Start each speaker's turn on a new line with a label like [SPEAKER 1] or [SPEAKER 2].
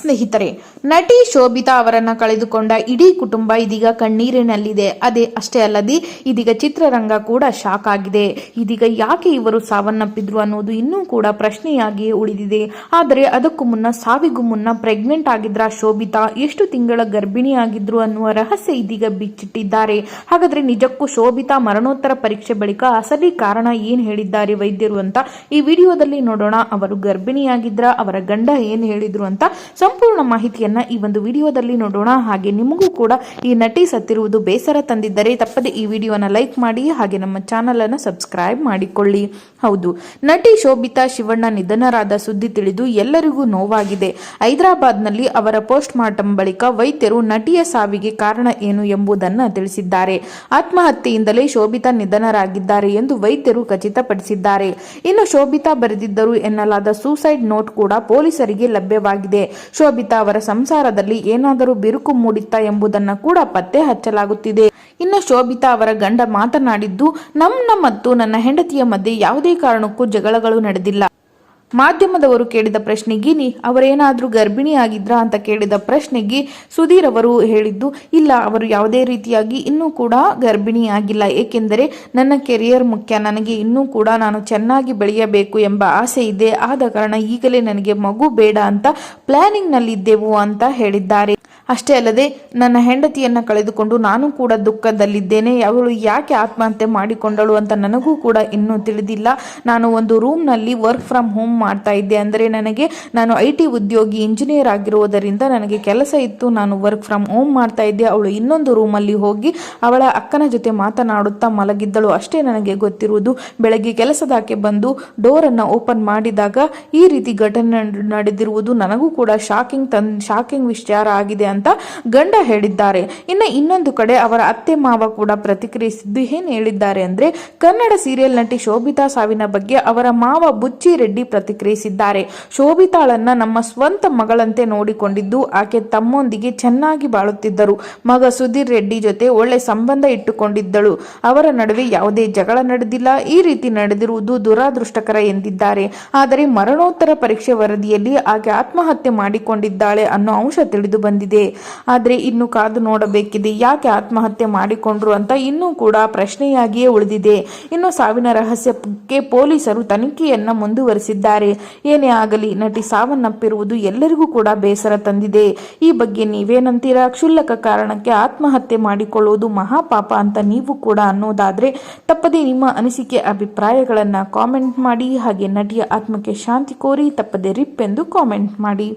[SPEAKER 1] ಸ್ನೇಹಿತರೆ, ನಟಿ ಶೋಭಿತಾ ಅವರನ್ನ ಕಳೆದುಕೊಂಡ ಇಡೀ ಕುಟುಂಬ ಇದೀಗ ಕಣ್ಣೀರಿನಲ್ಲಿದೆ. ಅದೇ ಅಷ್ಟೇ ಅಲ್ಲದೆ, ಇದೀಗ ಚಿತ್ರರಂಗ ಕೂಡ ಶಾಕ್ ಆಗಿದೆ. ಇದೀಗ ಯಾಕೆ ಇವರು ಸಾವನ್ನಪ್ಪಿದ್ರು ಅನ್ನೋದು ಇನ್ನೂ ಕೂಡ ಪ್ರಶ್ನೆಯಾಗಿಯೇ ಉಳಿದಿದೆ. ಆದರೆ ಅದಕ್ಕೂ ಮುನ್ನ, ಸಾವಿಗೂ ಮುನ್ನ ಪ್ರೆಗ್ನೆಂಟ್ ಆಗಿದ್ರ ಶೋಭಿತಾ ಎಷ್ಟು ತಿಂಗಳ ಗರ್ಭಿಣಿಯಾಗಿದ್ರು ಅನ್ನುವ ರಹಸ್ಯ ಇದೀಗ ಬಿಚ್ಚಿಟ್ಟಿದ್ದಾರೆ. ಹಾಗಾದ್ರೆ ನಿಜಕ್ಕೂ ಶೋಭಿತಾ ಮರಣೋತ್ತರ ಪರೀಕ್ಷೆ ಬಳಿಕ ಅಸಲಿ ಕಾರಣ ಏನ್ ಹೇಳಿದ್ದಾರೆ ವೈದ್ಯರು ಅಂತ ಈ ವಿಡಿಯೋದಲ್ಲಿ ನೋಡೋಣ. ಅವರು ಗರ್ಭಿಣಿಯಾಗಿದ್ರ, ಅವರ ಗಂಡ ಏನ್ ಹೇಳಿದ್ರು ಅಂತ ಸಂಪೂರ್ಣ ಮಾಹಿತಿಯನ್ನ ಈ ಒಂದು ವಿಡಿಯೋದಲ್ಲಿ ನೋಡೋಣ. ಹಾಗೆ ನಿಮಗೂ ಕೂಡ ಈ ನಟಿ ಸತ್ತಿರುವುದು ಬೇಸರ ತಂದಿದ್ದರೆ ತಪ್ಪದೆ ಈ ವಿಡಿಯೋನ ಲೈಕ್ ಮಾಡಿ ಹಾಗೆ ನಮ್ಮ ಚಾನಲ್ ಅನ್ನು ಸಬ್ಸ್ಕ್ರೈಬ್ ಮಾಡಿಕೊಳ್ಳಿ. ಹೌದು, ನಟಿ ಶೋಭಿತಾ ಶಿವಣ್ಣ ನಿಧನರಾದ ಸುದ್ದಿ ತಿಳಿದು ಎಲ್ಲರಿಗೂ ನೋವಾಗಿದೆ. ಹೈದರಾಬಾದ್ನಲ್ಲಿ ಅವರ ಪೋಸ್ಟ್ ಮಾರ್ಟಮ್ ಬಳಿಕ ವೈದ್ಯರು ನಟಿಯ ಸಾವಿಗೆ ಕಾರಣ ಏನು ಎಂಬುದನ್ನು ತಿಳಿಸಿದ್ದಾರೆ. ಆತ್ಮಹತ್ಯೆಯಿಂದಲೇ ಶೋಭಿತಾ ನಿಧನರಾಗಿದ್ದಾರೆ ಎಂದು ವೈದ್ಯರು ಖಚಿತಪಡಿಸಿದ್ದಾರೆ. ಇನ್ನು ಶೋಭಿತಾ ಬರೆದಿದ್ದರು ಎನ್ನಲಾದ ಸೂಸೈಡ್ ನೋಟ್ ಕೂಡ ಪೊಲೀಸರಿಗೆ ಲಭ್ಯವಾಗಿದೆ. ಶೋಭಿತಾ ಅವರ ಸಂಸಾರದಲ್ಲಿ ಏನಾದರೂ ಬಿರುಕು ಮೂಡಿತ್ತಾ ಎಂಬುದನ್ನು ಕೂಡ ಪತ್ತೆ ಹಚ್ಚಲಾಗುತ್ತಿದೆ. ಇನ್ನು ಶೋಭಿತಾ ಅವರ ಗಂಡ ಮಾತನಾಡಿದ್ದು, ನಮ್ಮ ಮತ್ತು ನನ್ನ ಹೆಂಡತಿಯ ಮಧ್ಯೆ ಯಾವುದೇ ಕಾರಣಕ್ಕೂ ಜಗಳಗಳು ನಡೆದಿಲ್ಲ. ಮಾಧ್ಯಮದವರು ಕೇಳಿದ ಪ್ರಶ್ನೆಗೆ ನೀ ಅವರೇನಾದರೂ ಗರ್ಭಿಣಿ ಆಗಿದ್ರಾ ಅಂತ ಕೇಳಿದ ಪ್ರಶ್ನೆಗೆ ಸುಧೀರ್ ಅವರು ಹೇಳಿದ್ದು, ಇಲ್ಲ, ಅವರು ಯಾವುದೇ ರೀತಿಯಾಗಿ ಇನ್ನೂ ಕೂಡ ಗರ್ಭಿಣಿ ಆಗಿಲ್ಲ ಏಕೆಂದರೆ ನನ್ನ ಕೆರಿಯರ್ ಮುಖ್ಯ. ನನಗೆ ಇನ್ನೂ ಕೂಡ ನಾನು ಚೆನ್ನಾಗಿ ಬೆಳೆಯಬೇಕು ಎಂಬ ಆಸೆ ಇದೆ. ಆದ ಕಾರಣ ಈಗಲೇ ನನಗೆ ಮಗು ಬೇಡ ಅಂತ ಪ್ಲಾನಿಂಗ್ನಲ್ಲಿದ್ದೆವು ಅಂತ ಹೇಳಿದ್ದಾರೆ. ಅಷ್ಟೇ ಅಲ್ಲದೆ ನನ್ನ ಹೆಂಡತಿಯನ್ನ ಕಳೆದುಕೊಂಡು ನಾನು ಕೂಡ ದುಃಖದಲ್ಲಿದ್ದೇನೆ. ಅವಳು ಯಾಕೆ ಆತ್ಮಹತ್ಯೆ ಮಾಡಿಕೊಂಡಳು ಅಂತ ನನಗೂ ಕೂಡ ಇನ್ನೂ ತಿಳಿದಿಲ್ಲ. ನಾನು ಒಂದು ರೂಮ್ನಲ್ಲಿ ವರ್ಕ್ ಫ್ರಮ್ ಹೋಮ್ ಮಾಡ್ತಾ ಇದ್ದೆ ಅಂದರೆ ನನಗೆ, ನಾನು ಐ ಟಿ ಉದ್ಯೋಗಿ ಇಂಜಿನಿಯರ್ ಆಗಿರುವುದರಿಂದ ನನಗೆ ಕೆಲಸ ಇತ್ತು. ನಾನು ವರ್ಕ್ ಫ್ರಮ್ ಹೋಮ್ ಮಾಡ್ತಾ ಇದ್ದೆ. ಅವಳು ಇನ್ನೊಂದು ರೂಮಲ್ಲಿ ಹೋಗಿ ಅವಳ ಅಕ್ಕನ ಜೊತೆ ಮಾತನಾಡುತ್ತಾ ಮಲಗಿದ್ದಳು. ಅಷ್ಟೇ ನನಗೆ ಗೊತ್ತಿರುವುದು. ಬೆಳಗ್ಗೆ ಕೆಲಸದಾಕೆ ಬಂದು ಡೋರನ್ನು ಓಪನ್ ಮಾಡಿದಾಗ ಈ ರೀತಿ ಘಟನೆ ನಡೆದಿರುವುದು ನನಗೂ ಕೂಡ ಶಾಕಿಂಗ್ ತನ್, ಶಾಕಿಂಗ್ ವಿಚಾರ ಆಗಿದೆ ಅಂತ ಗಂಡ ಹೇಳಿದ್ದಾರೆ. ಇನ್ನು ಇನ್ನೊಂದು ಕಡೆ ಅವರ ಅತ್ತೆ ಮಾವ ಕೂಡ ಪ್ರತಿಕ್ರಿಯಿಸಿದ್ದು ಏನು ಹೇಳಿದ್ದಾರೆ ಅಂದ್ರೆ, ಕನ್ನಡ ಸೀರಿಯಲ್ ನಟಿ ಶೋಭಿತಾ ಸಾವಿನ ಬಗ್ಗೆ ಅವರ ಮಾವ ಬುಚ್ಚಿ ರೆಡ್ಡಿ ಪ್ರತಿಕ್ರಿಯಿಸಿದ್ದಾರೆ. ಶೋಭಿತಾಳನ್ನ ನಮ್ಮ ಸ್ವಂತ ಮಗಳಂತೆ ನೋಡಿಕೊಂಡಿದ್ದು ಆಕೆ ತಮ್ಮೊಂದಿಗೆ ಚೆನ್ನಾಗಿ ಬಾಳುತ್ತಿದ್ದರು. ಮಗ ಸುಧೀರ್ ರೆಡ್ಡಿ ಜೊತೆ ಒಳ್ಳೆ ಸಂಬಂಧ ಇಟ್ಟುಕೊಂಡಿದ್ದಳು. ಅವರ ನಡುವೆ ಯಾವುದೇ ಜಗಳ ನಡೆದಿಲ್ಲ. ಈ ರೀತಿ ನಡೆದಿರುವುದು ದುರಾದೃಷ್ಟಕರ ಎಂದಿದ್ದಾರೆ. ಆದರೆ ಮರಣೋತ್ತರ ಪರೀಕ್ಷೆ ವರದಿಯಲ್ಲಿ ಆಕೆ ಆತ್ಮಹತ್ಯೆ ಮಾಡಿಕೊಂಡಿದ್ದಾಳೆ ಅನ್ನೋ ಅಂಶ ತಿಳಿದು ಬಂದಿದೆ. ಆದರೆ ಇನ್ನು ಕಾದು ನೋಡಬೇಕಿದೆ. ಯಾಕೆ ಆತ್ಮಹತ್ಯೆ ಮಾಡಿಕೊಂಡ್ರು ಅಂತ ಇನ್ನೂ ಕೂಡ ಪ್ರಶ್ನೆಯಾಗಿಯೇ ಉಳಿದಿದೆ. ಇನ್ನು ಸಾವಿನ ರಹಸ್ಯಕ್ಕೆ ಪೊಲೀಸರು ತನಿಖೆಯನ್ನ ಮುಂದುವರಿಸಿದ್ದಾರೆ. ಏನೇ ಆಗಲಿ, ನಟಿ ಸಾವನ್ನಪ್ಪಿರುವುದು ಎಲ್ಲರಿಗೂ ಕೂಡ ಬೇಸರ ತಂದಿದೆ. ಈ ಬಗ್ಗೆ ನೀವೇನಂತೀರಾ? ಕ್ಷುಲ್ಲಕ ಕಾರಣಕ್ಕೆ ಆತ್ಮಹತ್ಯೆ ಮಾಡಿಕೊಳ್ಳುವುದು ಮಹಾಪಾಪ ಅಂತ ನೀವು ಕೂಡ ಅನ್ನೋದಾದ್ರೆ ತಪ್ಪದೆ ನಿಮ್ಮ ಅನಿಸಿಕೆ, ಅಭಿಪ್ರಾಯಗಳನ್ನ ಕಾಮೆಂಟ್ ಮಾಡಿ. ಹಾಗೆ ನಟಿಯ ಆತ್ಮಕ್ಕೆ ಶಾಂತಿ ಕೋರಿ ತಪ್ಪದೆ ರಿಪ್ ಎಂದು ಕಾಮೆಂಟ್ ಮಾಡಿ.